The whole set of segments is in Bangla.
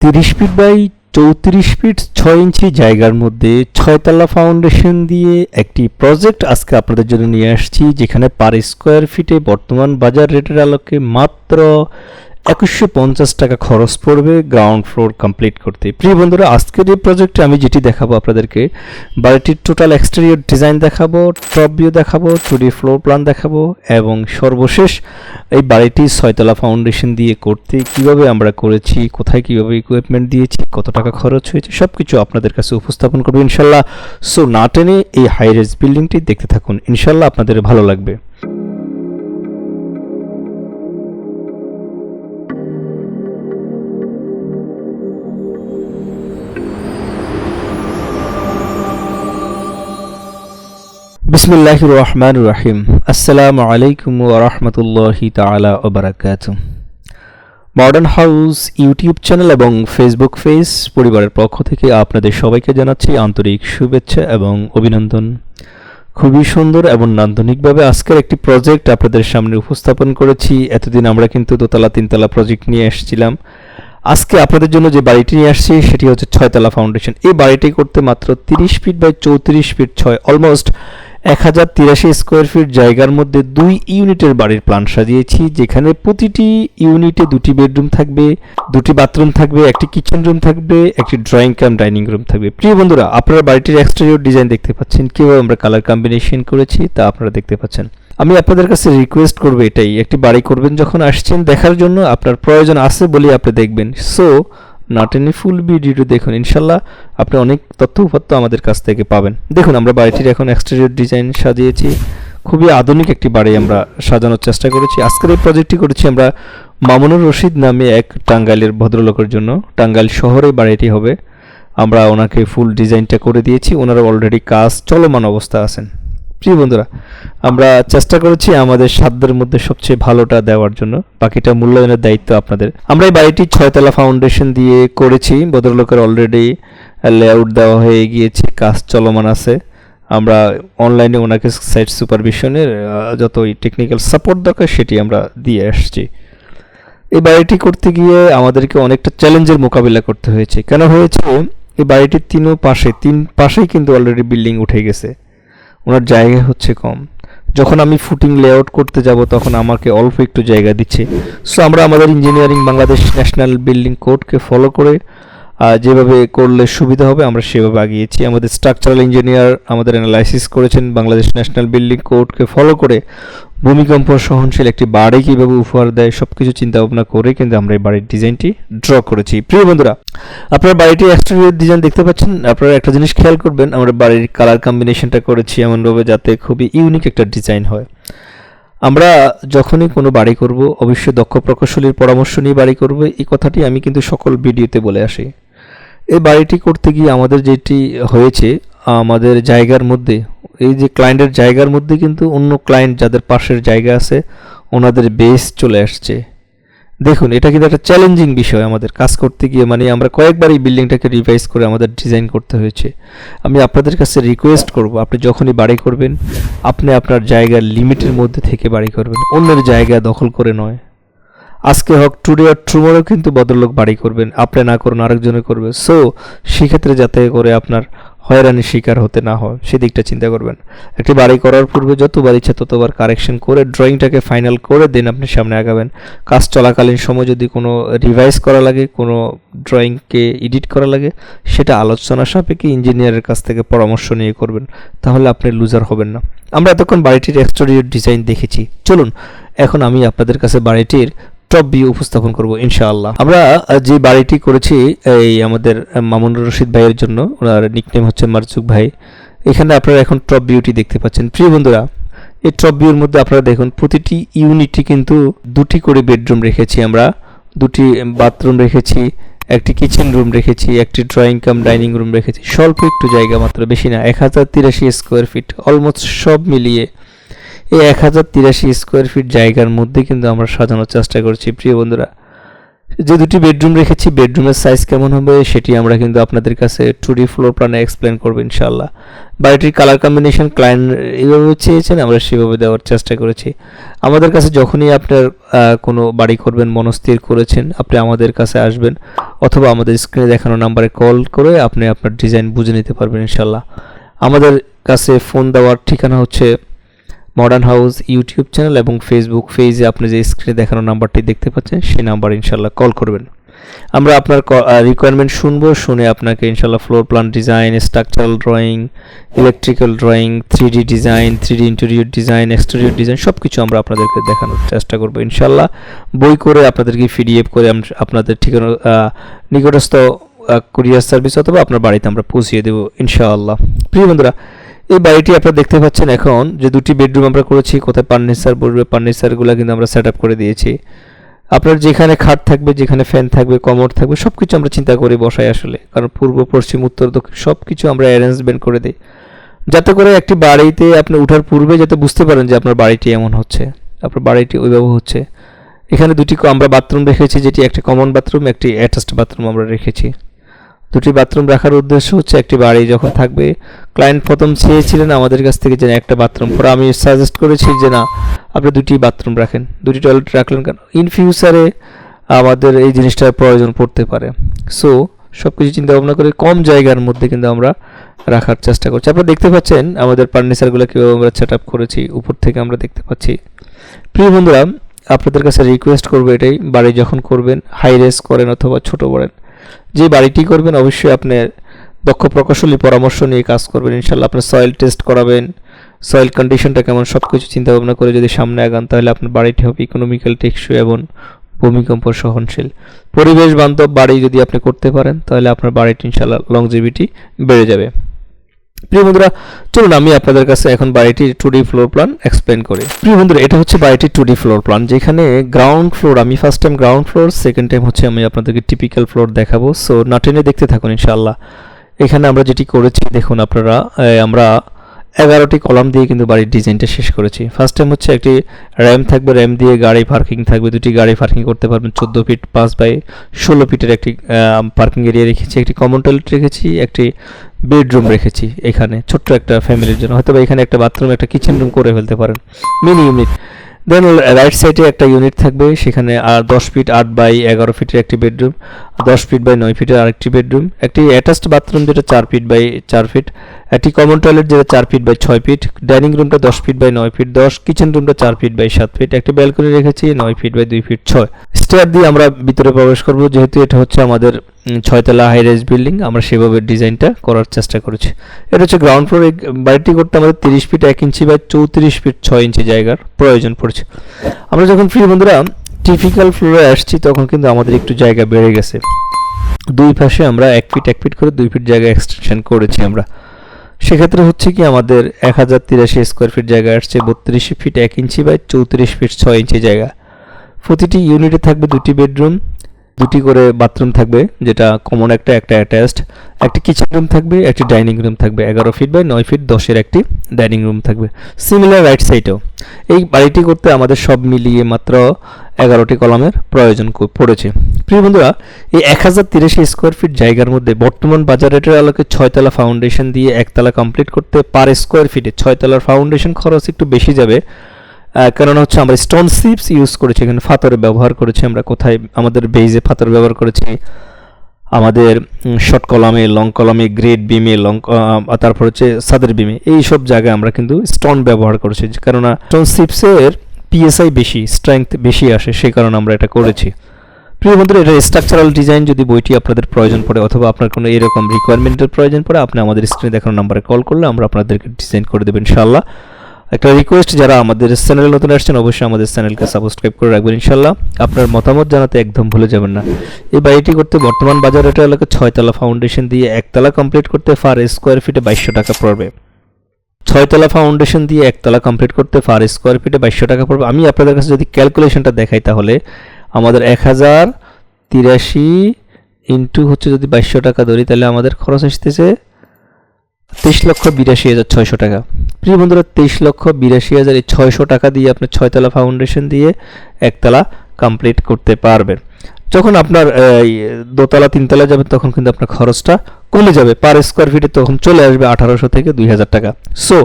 তিরিশ ফিট বাই চৌত্রিশ ফিট ছয় ইঞ্চি জায়গার মধ্যে ছয়তলা ফাউন্ডেশন দিয়ে একটি প্রজেক্ট আজকে আপনাদের জন্য নিয়ে আসছি, যেখানে পার স্কোয়ার ফিটে বর্তমান বাজার রেটের আলোকে মাত্র একুশশো পঞ্চাশ টাকা খরচ পড়বে গ্রাউন্ড ফ্লোর কমপ্লিট করতে। প্রিয় বন্ধুরা, আজকের এই প্রজেক্টে আমি যেটি দেখাবো আপনাদেরকে, বাড়িটির টোটাল এক্সটেরিয়র ডিজাইন দেখাবো টপ ভিউ দেখাবো টুডি ফ্লোর প্ল্যান দেখাবো এবং সর্বশেষ এই বাড়িটি ছয়তলা ফাউন্ডেশন দিয়ে করতে কীভাবে আমরা করেছি, কোথায় কীভাবে ইকুইপমেন্ট দিয়েছি, কত টাকা খরচ হয়েছে সব কিছু আপনাদের কাছে উপস্থাপন করব ইনশাল্লাহ। সো না টেনে এই হাই রেজ বিল্ডিংটি দেখতে থাকুন। ইনশাল্লাহ আপনাদের ভালো লাগবে। বিসমিল্লাহ রহমান রাহিম আসসালামু আলাইকুম ওরহমতুল্লাহি তালা ওবরাকাত মডার্ন হাউস ইউটিউব চ্যানেল এবং ফেসবুক পেজ পরিবারের পক্ষ থেকে আপনাদের সবাইকে জানাচ্ছি আন্তরিক শুভেচ্ছা এবং অভিনন্দন। খুবই সুন্দর এবং নান্দনিকভাবে আজকের একটি প্রজেক্ট আপনাদের সামনে উপস্থাপন করেছি। এতদিন আমরা কিন্তু দোতলা, তিনতলা প্রজেক্ট নিয়ে এসেছিলাম। আজকে আপনাদের জন্য যে বাড়িটি নিয়ে আসছি, সেটি হচ্ছে ছয়তলা ফাউন্ডেশন এই বাড়িটি করতে মাত্র তিরিশ ফিট বাই চৌত্রিশ ফিট ছয় অলমোস্ট এক হাজার তিরাশি স্কোয়ার ফিট জায়গার মধ্যে দুই ইউনিটের বাড়ির প্ল্যান সাজিয়েছি, যেখানে প্রতিটি ইউনিটে দুটি বেডরুম থাকবে, দুটি বাথরুম থাকবে, একটি কিচেন রুম থাকবে, একটি ড্রয়িং কাম ডাইনিং রুম থাকবে। প্রিয় বন্ধুরা, আপনারা বাড়িটির এক্সটেরিয়র ডিজাইন দেখতে পাচ্ছেন, কীভাবে আমরা কালার কম্বিনেশন করেছি তা আপনারা দেখতে পাচ্ছেন। আমি আপনাদের কাছে রিকোয়েস্ট করব এটাই, একটি বাড়ি করবেন যখন আসছেন, দেখার জন্য আপনার প্রয়োজন আছে বলেই আপনি দেখবেন। সো না টেনে ফুল ভিডিওটি দেখুন, ইনশাল্লাহ আপনি অনেক তথ্য উপাত্য আমাদের কাছ থেকে পাবেন। দেখুন, আমরা বাড়িটির এখন এক্সটেরিয়র ডিজাইন সাজিয়েছি। খুবই আধুনিক একটি বাড়ি আমরা সাজানোর চেষ্টা করেছি। আজকের এই প্রজেক্টটি করেছি আমরা মামুনুর রশিদ নামে এক টাঙ্গাইলের ভদ্রলোকের জন্য। টাঙ্গাইল শহরে বাড়িটি হবে। আমরা ওনাকে ফুল ডিজাইনটা করে দিয়েছি। ওনারা অলরেডি কাজ চলমান অবস্থা আছেন। প্রিয় বন্ধুরা, আমরা চেষ্টা করেছি আমাদের সাধ্যের মধ্যে সবচেয়ে ভালোটা দেওয়ার জন্য, বাকিটা মূল্যায়নের দায়িত্ব আপনাদের। আমরা এই বাড়িটি ছয়তলা ফাউন্ডেশন দিয়ে করেছি, ভদ্রলোকের অলরেডি লেআউট দেওয়া হয়ে গিয়েছে, কাজ চলমান আছে। আমরা অনলাইনে ওনাকে সাইট সুপারভিশনের যতই টেকনিক্যাল সাপোর্ট দরকার সেটি আমরা দিয়ে আসছি। এই বাড়িটি করতে গিয়ে আমাদেরকে অনেকটা চ্যালেঞ্জের মোকাবিলা করতে হয়েছে। কেন হয়েছে? এই বাড়িটির তিনও পাশে, তিন পাশেই কিন্তু অলরেডি বিল্ডিং উঠে গেছে। ওনার জায়গা হচ্ছে কম। যখন আমি ফুটিং লেআউট করতে যাব, তখন আমাকে অল্প একটু জায়গা দিচ্ছে। সো আমরা আমাদের ইঞ্জিনিয়ারিং বাংলাদেশ ন্যাশনাল বিল্ডিং কোডকে ফলো করে যেভাবে করলে সুবিধা হবে, আমরা সেভাবে আগিয়েছি। আমাদের স্ট্রাকচারাল ইঞ্জিনিয়ার আমাদের অ্যানালাইসিস করেছেন। বাংলাদেশ ন্যাশনাল বিল্ডিং কোডকে ফলো করে ভূমিকম্প সহনশীল একটি বাড়ি কীভাবে উপহার দেয় সব কিছু চিন্তাভাবনা করে কিন্তু আমরা এই বাড়ির ডিজাইনটি ড্র করেছি। প্রিয় বন্ধুরা, আপনার বাড়িটি এক্সটেরিয়র ডিজাইন দেখতে পাচ্ছেন। আপনারা একটা জিনিস খেয়াল করবেন, আমরা বাড়ির কালার কম্বিনেশনটা করেছি এমনভাবে যাতে খুবই ইউনিক একটা ডিজাইন হয়। আমরা যখনই কোনো বাড়ি করব, অবশ্যই দক্ষ প্রকৌশলীর পরামর্শ নিয়ে বাড়ি করব। এই কথাটি আমি কিন্তু সকল ভিডিওতে বলে আসি। এই বাড়িটি করতে গিয়ে আমাদের যেটি হয়েছে, আমাদের জায়গার মধ্যে, এই যে ক্লায়েন্টের জায়গার মধ্যে কিন্তু অন্য ক্লায়েন্ট যাদের পাশের জায়গা আছে, ওনাদের বেস চলে আসছে। দেখুন, এটা কিন্তু একটা চ্যালেঞ্জিং বিষয় আমাদের কাজ করতে গিয়ে মানে আমরা কয়েকবার এই বিল্ডিংটাকে রিভাইজ করে আমাদের ডিজাইন করতে হয়েছে। আমি আপনাদের কাছে রিকোয়েস্ট করব, আপনি যখনই বাড়ি করবেন, আপনি আপনার জায়গার লিমিটের মধ্যে থেকে বাড়ি করবেন, অন্যের জায়গা দখল করে নয়। আজকে হোক টুডে আর টুমোরও কিন্তু ভদ্রলোক বাড়ি করবেন, আপনি না করুন, আরেকজনে করবে। সো সেক্ষেত্রে যাতে করে আপনার হয়রানির শিকার হতে না হয়, সেদিকটা চিন্তা করবেন। একটি বাড়ি করার পূর্বে যতবার ইচ্ছা ততবার কারেকশন করে ড্রয়িংটাকে ফাইনাল করে দেন আপনি সামনে আগাবেন। কাজ চলাকালীন সময় যদি কোনো রিভাইজ করা লাগে, কোনো ড্রয়িংকে এডিট করা লাগে, সেটা আলোচনা সাপেক্ষে ইঞ্জিনিয়ারের কাছ থেকে পরামর্শ নিয়ে করবেন, তাহলে আপনি লুজার হবেন না। আমরা এতক্ষণ বাড়িটির এক্সটেরিয়র ডিজাইন দেখেছি। চলুন, এখন আমি আপনাদের কাছে বাড়িটির টপ ভিউ উপস্থাপন করব, ইনশাআল্লাহ। আমরা যে বাড়িটি করেছি, এই আমাদের মামুনুর রশিদ ভাইয়ের জন্য, ওনার নিকনেম হচ্ছে মারজুক ভাই। এখানে আপনারা এখন টপ ভিউটি দেখতে পাচ্ছেন। প্রিয় বন্ধুরা, এই টপ ভিউর মধ্যে আপনারা দেখুন, প্রতিটি ইউনিটই কিন্তু দুটি করে বেডরুম রেখেছি আমরা। দুটি বাথরুম রেখেছি, একটি কিচেন রুম রেখেছি, একটি ড্রয়িং কাম ডাইনিং রুম রেখেছি। স্বল্প একটু জায়গা মাত্র, বেশি না, এক হাজার তিরাশি স্কোয়ার ফিট অলমোস্ট সব মিলিয়ে এই এক হাজার তিরাশি স্কোয়ার ফিট জায়গার মধ্যে কিন্তু আমরা সাজানোর চেষ্টা করছি, প্রিয় বন্ধুরা। যে দুটি বেডরুম রেখেছি, বেডরুমের সাইজ কেমন হবে সেটি আমরা কিন্তু আপনাদের কাছে টু ডি ফ্লোর প্ল্যানে এক্সপ্লেন করব ইনশাল্লাহ বাড়িটির কালার কম্বিনেশন ক্লায়েন্ট এইভাবে চেয়েছেন, আমরা সেভাবে দেওয়ার চেষ্টা করেছি। আমাদের কাছে যখনই আপনার কোনো বাড়ি করবেন, মনস্থির করেছেন, আপনি আমাদের কাছে আসবেন, অথবা আমাদের স্ক্রিনে দেখানো নাম্বারে কল করে আপনি আপনার ডিজাইন বুঝে নিতে পারবেন ইনশাল্লাহ আমাদের কাছে ফোন দেওয়ার ঠিকানা হচ্ছে মডার্ন হাউস ইউটিউব চ্যানেল এবং ফেসবুক পেজে আপনি যে স্ক্রিনে দেখানো নাম্বারটি দেখতে পাচ্ছেন, সেই নাম্বার ইনশাল্লাহ কল করবেন। আমরা আপনার রিকোয়ারমেন্ট শুনব, শুনে আপনাকে ইনশাল্লাহ floor plan design structural drawing electrical drawing three design three D interior design exterior design সব কিছু আমরা আপনাদেরকে দেখানোর চেষ্টা করব ইনশাল্লাহ বই করে আপনাদেরকে পিডিএফ করে আপনাদের ঠিকানা নিকটস্থ কুরিয়ার সার্ভিস অথবা আপনার বাড়িতে আমরা পৌঁছিয়ে দেবো ইনশাআল্লাহ। প্রিয় বন্ধুরা এই বাড়িটি আপনারা দেখতে পাচ্ছেন এখন। যে দুটি বেডরুম আমরা করেছি, কোথায় ফার্নিচার বলবে ফার্নিচারগুলো কিন্তু আমরা সেট করে দিয়েছি। আপনার যেখানে খাট থাকবে, যেখানে ফ্যান থাকবে কমর থাকবে সব কিছু আমরা চিন্তা করে বসাই আসলে। কারণ পূর্ব, পশ্চিম, উত্তর, দক্ষিণ সব কিছু আমরা অ্যারেঞ্জমেন্ট করে দিই। যাতে করে একটি বাড়িতে আপনি ওঠার পূর্বে যাতে বুঝতে পারেন যে আপনার বাড়িটি এমন হচ্ছে, আপনার বাড়িটি ওইভাবে হচ্ছে। এখানে দুটি আমরা বাথরুম রেখেছি, যেটি একটি কমন বাথরুম একটি অ্যাটাচড বাথরুম আমরা রেখেছি। দুটি বাথরুম রাখার উদ্দেশ্য হচ্ছে একটি বাড়ি যখন থাকবে। ক্লায়েন্ট প্রথম চেয়েছিলেন আমাদের কাছ থেকে যে একটা বাথরুম। পরে আমি সাজেস্ট করেছি যে না, আপনি দুটি বাথরুম রাখেন। দুটি টয়লেট রাখলেন কেন? ইন ফিউচারে আমাদের এই জিনিসটার প্রয়োজন পড়তে পারে। সো সব কিছু চিন্তা ভাবনা করে কম জায়গার মধ্যে কিন্তু আমরা রাখার চেষ্টা করছি। আপনারা দেখতে পাচ্ছেন, আমাদের ফার্নিচারগুলো কীভাবে আমরা সেট আপ করেছি, উপর থেকে আমরা দেখতে পাচ্ছি। প্রিয় বন্ধুরা, আপনাদের কাছে রিকোয়েস্ট করব এটাই, বাড়ি যখন করবেন হাই রেস করেন অথবা ছোট করেন। যে বাড়িটি করবেন, অবশ্যই আপনার দক্ষ প্রকৌশলী পরামর্শ নিয়ে কাজ করবেন। ইনশাল্লাহ আপনার সয়েল টেস্ট করাবেন সয়েল কন্ডিশনটা কেমন সব কিছু চিন্তা ভাবনা করে যদি সামনে আগান, তাহলে আপনার বাড়িটি হবে ইকোনমিক্যাল টেকসই এবং ভূমিকম্প সহনশীল। পরিবেশ বান্ধব বাড়ি যদি আপনি করতে পারেন, তাহলে আপনার বাড়িটি ইনশাল্লাহ লংজিভিটি বেড়ে যাবে। প্রিয় বন্ধুরা, চলুন আমি আপনাদের কাছে এখন বাড়িটির two D floor plan explain করি। প্রিয় বন্ধুরা, এটা হচ্ছে বাড়িটির টু ডি ফ্লোর প্ল্যান যেখানে গ্রাউন্ড ফ্লোর আমি first time ground floor second time হচ্ছে আমি আপনাদেরকে টিপিক্যাল ফ্লোর দেখাবো। সো না টেনে দেখতে থাকুন ইনশাল্লাহ এখানে আমরা যেটি করেছি, দেখুন আপনারা আমরা এগারোটি কলাম দিয়ে কিন্তু বাড়ির ডিজাইনটা শেষ করেছি। ফার্স্ট টাইম হচ্ছে একটি র্যাম থাকবে, র্যাম দিয়ে গাড়ি পার্কিং থাকবে, দুটি গাড়ি পার্কিং করতে পারবেন, চোদ্দ ফিট পাঁচ বাই ষোলো ফিটের একটি পার্কিং এরিয়া রেখেছি, একটি কমন টয়লেট রেখেছি, একটি বেডরুম রেখেছি এখানে, ছোট্ট একটা ফ্যামিলির জন্য। হয়তো বা এখানে একটা বাথরুম একটা কিচেন রুম করে ফেলতে পারেন মিনি ইউনিট দেন রাইট সাইডে একটা ইউনিট থাকবে, সেখানে আর দশ ফিট আট বাই এগারো ফিটের একটি বেডরুম দশ ফিট বাই নয় ফিটের আরেকটি বেডরুম একটি অ্যাটাচড বাথরুম যেটা চার ফিট বাই চার ফিট একটি কমন টয়লেট যেটা চার ফিট বাই ছয় ফিট ডাইনিং রুমটা দশ ফিট বাই নয় ফিট দশ কিচেন রুমটা চার ফিট বাই সাত ফিট একটি ব্যালকনি রেখেছি নয় ফিট বাই দুই ফিট ছয়। স্টেয়ার দিয়ে আমরা ভিতরে প্রবেশ করব, যেহেতু এটা হচ্ছে আমাদের ছয়তলা হাই রেজ বিল্ডিং আমরা সেভাবে ডিজাইনটা করার চেষ্টা করেছি। এটা হচ্ছে গ্রাউন্ড ফ্লোর বাড়িটি করতে আমাদের তিরিশ ফিট এক ইঞ্চি বা চৌত্রিশ ফিট ছয় ইঞ্চি জায়গার প্রয়োজন পড়েছে। আমরা যখন ফ্রি বন্ধুরা টিপিক্যাল ফ্লোরে আসছি, তখন কিন্তু আমাদের একটু জায়গা বেড়ে গেছে। দুই পাশে আমরা এক ফিট এক ফিট করে দুই ফিট জায়গা এক্সটেনশন করেছি আমরা। সেক্ষেত্রে হচ্ছে কি, আমাদের এক হাজার তিরাশি স্কোয়ার ফিট জায়গা আসছে, বত্রিশ ফিট এক ইঞ্চি বাই চৌত্রিশ ফিট ছয় ইঞ্চি জায়গা। প্রতিটি ইউনিটে থাকবে দুটি বেডরুম দুটি করে বাথরুম থাকবে, যেটা কমন একটা একটা অ্যাটাচড একটি কিচেন রুম থাকবে, একটি ডাইনিং রুম থাকবে। এগারো ফিট বাই নয় ফিট দশের একটি ডাইনিং রুম থাকবে। সিমিলার রাইট সাইডেও এই বাড়িটি করতে আমাদের সব মিলিয়ে মাত্র এগারোটি কলামের প্রয়োজন পড়েছে। প্রিয় বন্ধুরা, এই এক হাজার তিরাশি স্কোয়ার ফিট জায়গার মধ্যে বর্তমান বাজার রেটের আলোকে ছয়তলা ফাউন্ডেশন দিয়ে একতলা কমপ্লিট করতে পার স্কোয়ার ফিটে ছয়তলার ফাউন্ডেশন খরচ একটু বেশি যাবে। কেননা হচ্ছে আমরা স্টোন সিপস ইউজ করেছি, এখানে ফাতরে ব্যবহার করেছি, আমরা কোথায় আমাদের বেজে ফাতর ব্যবহার করেছি, আমাদের শর্ট কলামে লং কলামে গ্রেড বিমে লং তারপর হচ্ছে সাদের বিমে এই সব জায়গায় আমরা কিন্তু স্টোন ব্যবহার করেছি, কেননা স্টোন সিপসের পিএসআই বেশি স্ট্রেংথ বেশি আসে সেই কারণে আমরা এটা করেছি। প্রিয় বন্ধুরা, এটা স্ট্রাকচারাল ডিজাইন যদি বইটি আপনাদের প্রয়োজন পড়ে অথবা আপনার কোনো এরকম রিকোয়ারমেন্টের প্রয়োজন পড়ে, আপনি আমাদের স্ক্রিনে দেখানো নাম্বারে কল করলে আমরা আপনাদেরকে ডিজাইন করে দেবেন ইনশাল্লাহ একটা রিকোয়েস্ট যারা আমাদের চ্যানেলে নতুন আসছেন, অবশ্যই আমাদের চ্যানেলকে সাবস্ক্রাইব করে রাখবেন ইনশাল্লাহ আপনার মতামত জানাতে একদম ভুলে যাবেন না। এই বাড়িটি করতে বর্তমান বাজার রেটের এলাকা ছয়তলা ফাউন্ডেশন দিয়ে একতলা কমপ্লিট করতে ফার স্কোয়ার ফিটে বাইশশো টাকা পড়বে। ছয়তলা ফাউন্ডেশন দিয়ে একতলা কমপ্লিট করতে ফার স্কোয়ার ফিটে বাইশশো টাকা পড়বে। আমি আপনাদের কাছে যদি ক্যালকুলেশনটা দেখাই তাহলে, আমাদের এক হাজার তিরাশি ইন্টু হচ্ছে যদি বাইশশো টাকা ধরি, তাহলে আমাদের খরচ আসতেছে তেইশ লক্ষ বিরাশি হাজার ছয়শো টাকা। প্রিয় বন্ধুরা, তেইশ লক্ষ বিরাশি হাজার এই ছয়শো টাকা দিয়ে আপনি ছয়তলা ফাউন্ডেশন দিয়ে একতলা কমপ্লিট করতে পারবেন। যখন আপনার দোতলা, তিনতলা যাবে, তখন কিন্তু আপনার খরচটা কমে যাবে। পার স্কোয়ার ফিটে তখন চলে আসবে আঠারোশো থেকে দুই হাজার টাকা। সো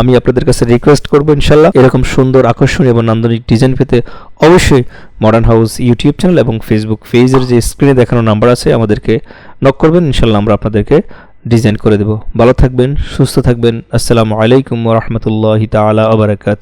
আমি আপনাদের কাছে রিকোয়েস্ট করব ইনশাল্লাহ এরকম সুন্দর আকর্ষণীয় এবং নান্দনিক ডিজাইন পেতে অবশ্যই মডার্ন হাউস ইউটিউব চ্যানেল এবং ফেসবুক পেজের যে স্ক্রিনে দেখানো নাম্বার আছে, আমাদেরকে নক করবেন। ইনশাল্লাহ আমরা আপনাদেরকে ডিজাইন করে দেব। ভালো থাকবেন সুস্থ থাকবেন। আসসালামু আলাইকুম রহমতুল্লাহ তালা আবরাকাত